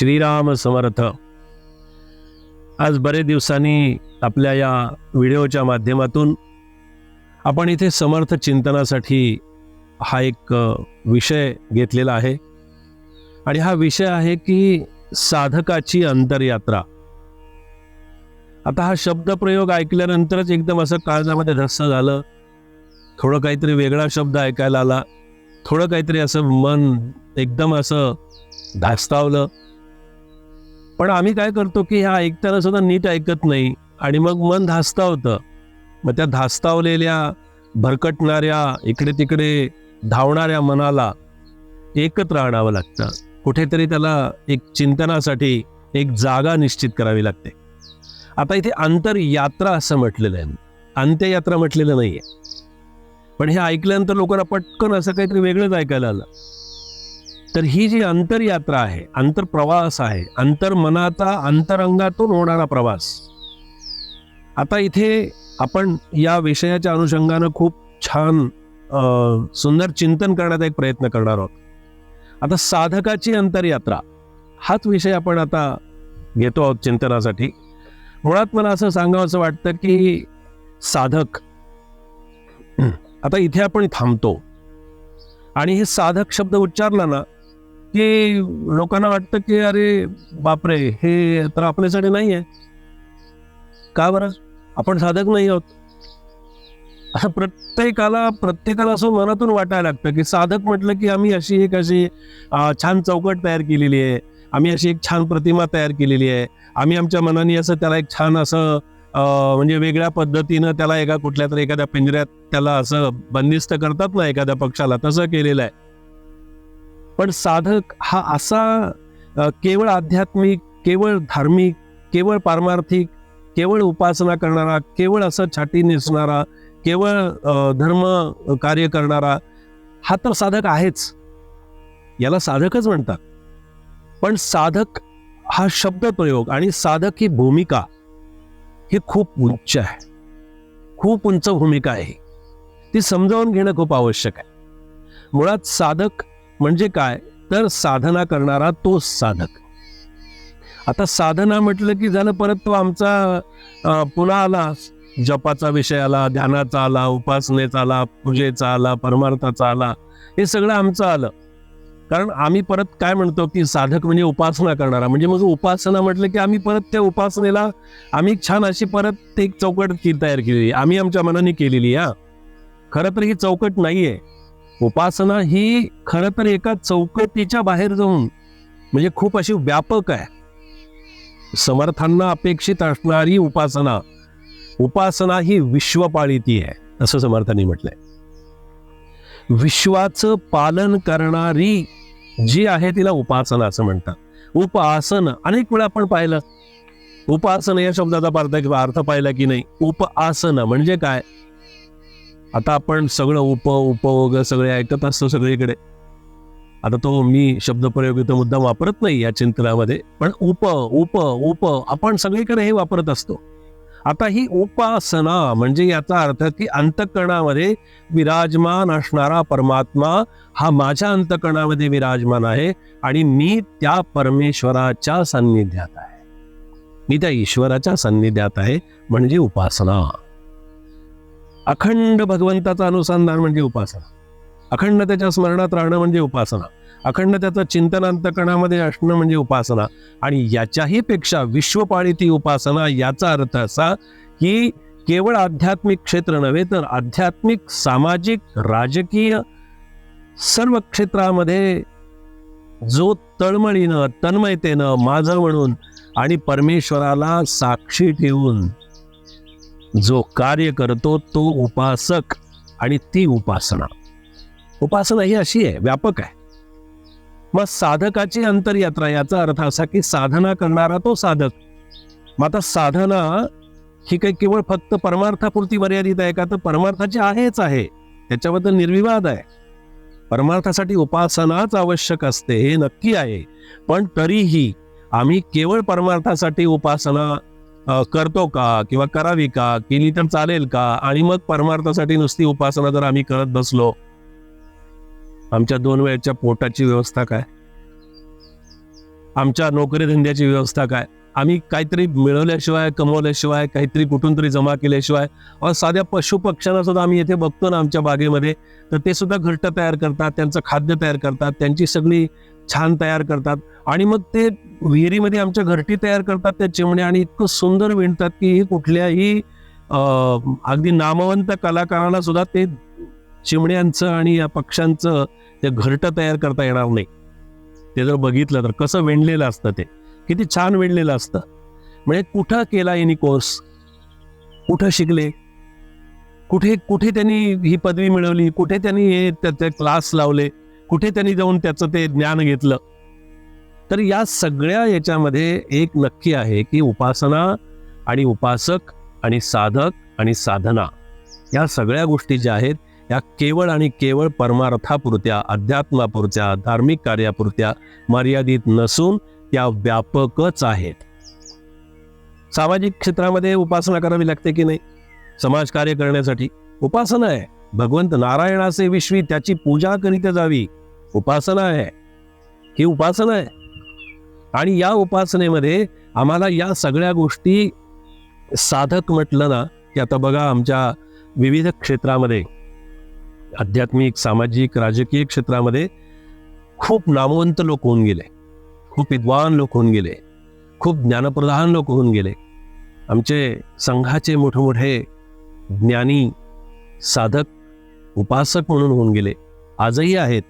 श्रीराम समर्थ आज बरेच दिवसांनी आपल्या या व्हिडिओच्या माध्यमातून आपण इथे समर्थ चिंतनासाठी हा एक विषय घेतलेला आहे. आणि हा विषय आहे की साधकाची अंतरयात्रा. आता हा शब्दप्रयोग ऐकल्यानंतरच एकदम असं काळजामध्ये धस्स झालं. थोडं काहीतरी वेगळा शब्द ऐकायला आला. थोडं काहीतरी असं मन एकदम असं धास्तावलं. पण आम्ही काय करतो की ह्या ऐकताना सुद्धा नीट ऐकत नाही. आणि मग मन धास्तावतं. मग त्या धास्तावलेल्या भरकटणाऱ्या इकडे तिकडे धावणाऱ्या मनाला एकत्र आणावं लागतं. कुठेतरी त्याला एक चिंतनासाठी एक जागा निश्चित करावी लागते. आता इथे आंतरयात्रा असं म्हटलेलं आहे. अंत्ययात्रा म्हटलेलं नाही आहे पण हे ऐकल्यानंतर लोकांना पटकन असं काहीतरी वेगळंच ऐकायला आलं. तर ही जी अंतरयात्रा आहे अंतरप्रवास आहे अंतर्मनाचा अंतरंगातून होणारा प्रवास. आता इथे आपण या विषयाच्या अनुषंगानं खूप छान सुंदर चिंतन करण्याचा एक प्रयत्न करणार आहोत. आता साधकाची अंतरयात्रा हाच विषय आपण आता घेतो आहोत चिंतनासाठी. मुळात मला असं सांगावं असं वाटतं की साधक आता इथे आपण थांबतो. आणि हे साधक शब्द उच्चारला ना की लोकांना वाटतं की अरे बापरे हे तर आपल्यासाठी नाही आहे का बरं? आपण साधक नाही आहोत. असं प्रत्येकाला प्रत्येकाला असं मनातून वाटायला लागतं की साधक म्हटलं की आम्ही अशी एक अशी छान चौकट तयार केलेली आहे. आम्ही अशी एक छान प्रतिमा तयार केलेली आहे. आम्ही आमच्या मनाने असं त्याला एक छान असं म्हणजे वेगळ्या पद्धतीनं त्याला एका कुठल्या तरी एखाद्या पिंजऱ्यात त्याला असं बंदिस्त करतात ना एखाद्या पक्षाला तसं केलेलं आहे. पण साधक हा असा केवळ आध्यात्मिक केवळ धार्मिक केवळ पारमार्थिक केवळ उपासना करणारा केवळ असं छाती नेसणारा केवळ धर्म कार्य करणारा हा तर साधक आहेच. याला साधकच म्हणतात. पण साधक हा शब्दप्रयोग आणि साधक ही भूमिका ही खूप उंच आहे. खूप उंच भूमिका आहे ती समजावून घेणं खूप आवश्यक आहे. मुळात साधक म्हणजे काय? तर साधना करणारा तो साधक. आता साधना म्हटलं की झालं परत तो आमचा पुन्हा आला. जपाचा विषय आला ध्यानाचा आला उपासनेचा आला पूजेचा आला परमार्थाचा आला हे सगळं आमचं आलं. कारण आम्ही परत काय म्हणतो की साधक म्हणजे उपासना करणारा. म्हणजे मग उपासना म्हटलं की आम्ही परत त्या उपासनेला आम्ही छान अशी परत ते एक चौकट तयार केलेली. आम्ही आमच्या मनाने केलेली हा. खरं तर ही चौकट नाहीये. उपासना ही खरं तर एका चौकटीच्या बाहेर जाऊन म्हणजे खूप अशी व्यापक आहे. समर्थांना अपेक्षित असणारी उपासना उपासना ही विश्वपाळीती आहे असं समर्थांनी म्हटलंय. विश्वाचं पालन करणारी जी आहे तिला उपासना असं म्हणतात. उपासन अनेक वेळा आपण पाहिलं. उपासन या शब्दाचा अर्थ अर्थ पाहिला की नाही? उपासन म्हणजे काय? आता आपण सगळं उप उप वगैरे सगळे ऐकत असतो सगळीकडे. आता तो मी शब्दप्रयोग इथं मुद्दा वापरत नाही या चिंतनामध्ये पण उप उप उप आपण सगळीकडे हे वापरत असतो. आता ही उपासना म्हणजे याचा अर्थ की अंतकरणामध्ये विराजमान असणारा परमात्मा हा माझ्या अंतकरणामध्ये विराजमान आहे आणि मी त्या परमेश्वराच्या सान्निध्यात आहे. मी त्या ईश्वराच्या सान्निध्यात आहे म्हणजे उपासना. अखंड भगवंताचा अनुसंधान म्हणजे उपासना. अखंड त्याच्या स्मरणात राहणं म्हणजे उपासना. अखंड त्याचं चिंतनांतकणामध्ये असणं म्हणजे उपासना. आणि याच्याही पेक्षा विश्वपाळीती उपासना याचा अर्थ असा की केवळ आध्यात्मिक क्षेत्र नव्हे तर आध्यात्मिक सामाजिक राजकीय सर्व क्षेत्रामध्ये जो तळमळीनं तन्मयतेनं माझं म्हणून आणि परमेश्वराला साक्षी ठेवून जो कार्य करतो तो उपासक आणि ती उपासना. उपासना ही अशी आहे व्यापक आहे. मग साधकाची अंतरयात्रा याचा अर्थ असा की साधना करणारा तो साधक. मग आता साधना ही काही केवळ फक्त परमार्थापुरती मर्यादित आहे का? तर परमार्थाची आहेच आहे. त्याच्याबद्दल निर्विवाद आहे. परमार्थासाठी उपासनाच आवश्यक असते हे नक्की आहे. पण तरीही आम्ही केवळ परमार्थासाठी उपासना करतो का किंवा करावी का? केली तर चालेल का? आणि मग परमार्थासाठी नुसती उपासना जर आम्ही करत बसलो आमच्या दोन वेळच्या पोटाची व्यवस्था काय? आमच्या नोकरी धंद्याची व्यवस्था काय? आम्ही काहीतरी मिळवल्याशिवाय कमवल्याशिवाय काहीतरी कुठून तरी जमा केल्याशिवाय साध्या पशु पक्ष्यांना सुद्धा आम्ही इथे बघतो ना आमच्या बागेमध्ये. तर ते सुद्धा घरटं तयार करतात त्यांचं खाद्य तयार करतात त्यांची सगळी छान तयार करतात. आणि मग ते विहिरीमध्ये आमच्या घरटी तयार करतात त्या चिमण्या आणि इतकं सुंदर विणतात की ही कुठल्याही अगदी नामवंत कलाकाराला सुद्धा ते चिमण्यांचं आणि या पक्ष्यांचं ते घरटं तयार करता येणार नाही. ते जर बघितलं तर कसं विणलेलं असतं ते. किती छान विणलेलं असतं. म्हणजे कुठं केला यांनी कोर्स कुठं शिकले? कुठे कुठे त्यांनी ही पदवी मिळवली? कुठे त्यांनी हे त्याचे क्लास लावले? कुठे त्यांनी जाऊन त्याचं ते ज्ञान घेतलं? तर या सगळ्या याच्यामध्ये एक नक्की आहे की उपासना आणि उपासक आणि साधक आणि साधना या सगळ्या गोष्टी ज्या आहेत या केवळ आणि केवळ परमार्थापुरत्या अध्यात्मापुरत्या धार्मिक कार्यापुरत्या मर्यादित नसून त्या व्यापकच आहेत. सामाजिक क्षेत्रामध्ये उपासना करावी लागते की नाही? समाजकार्य करण्यासाठी उपासना आहे. भगवंत नारायणाचे विश्वी त्याची पूजा करीत जावी. उपासना आहे. ही उपासना आहे. आणि या उपासनेमध्ये आम्हाला या सगळ्या गोष्टी साधक म्हटलं ना की आता बघा आमच्या विविध क्षेत्रामध्ये आध्यात्मिक सामाजिक राजकीय क्षेत्रामध्ये खूप नामवंत लोक होऊन गेले. खूप विद्वान लोक होऊन गेले. खूप ज्ञानप्रधान लोक होऊन गेले. आमचे संघाचे मोठमोठे ज्ञानी साधक उपासक म्हणून होऊन गेले. आजही आहेत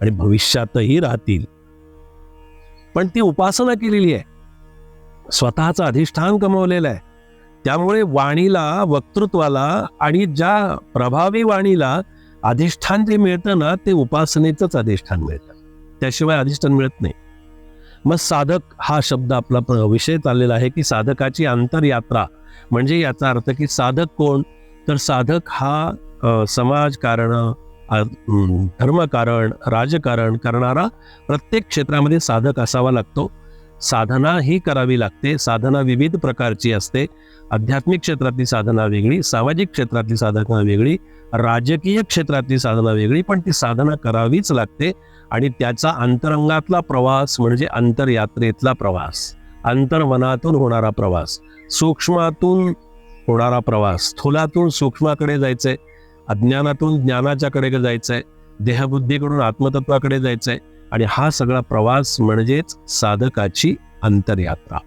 आणि भविष्यातही राहतील. पण ती उपासना केलेली आहे. स्वतःचं अधिष्ठान कमवलेलं आहे. त्यामुळे वाणीला वक्तृत्वाला आणि ज्या प्रभावी वाणीला अधिष्ठान जे मिळतं ना ते उपासनेचंच अधिष्ठान मिळतं. त्याशिवाय अधिष्ठान मिळत नाही. मग साधक हा शब्द आपला प- विषय चाललेला आहे की साधकाची आंतरयात्रा. म्हणजे याचा अर्थ की साधक कोण? तर साधक हा समाजकारण धर्मकारण राजकारण करणारा प्रत्येक क्षेत्रामध्ये साधक असावा लागतो. साधना ही करावी लागते. साधना विविध प्रकारची असते. आध्यात्मिक क्षेत्रातली साधना वेगळी सामाजिक क्षेत्रातली साधना वेगळी राजकीय क्षेत्रातली साधना वेगळी पण ती साधना करावीच लागते. आणि त्याचा अंतरंगातला प्रवास म्हणजे अंतरयात्रेतला प्रवास. अंतर्वनातून होणारा प्रवास. सूक्ष्मातून होणारा प्रवास. स्थूलातून सूक्ष्माकडे जायचंय. अज्ञानातून ज्ञानाच्याकडे जायचंय. देहबुद्धीकडून आत्मतत्वाकडे जायचंय. आणि हा सगळा प्रवास म्हणजेच साधकाची अंतरयात्रा.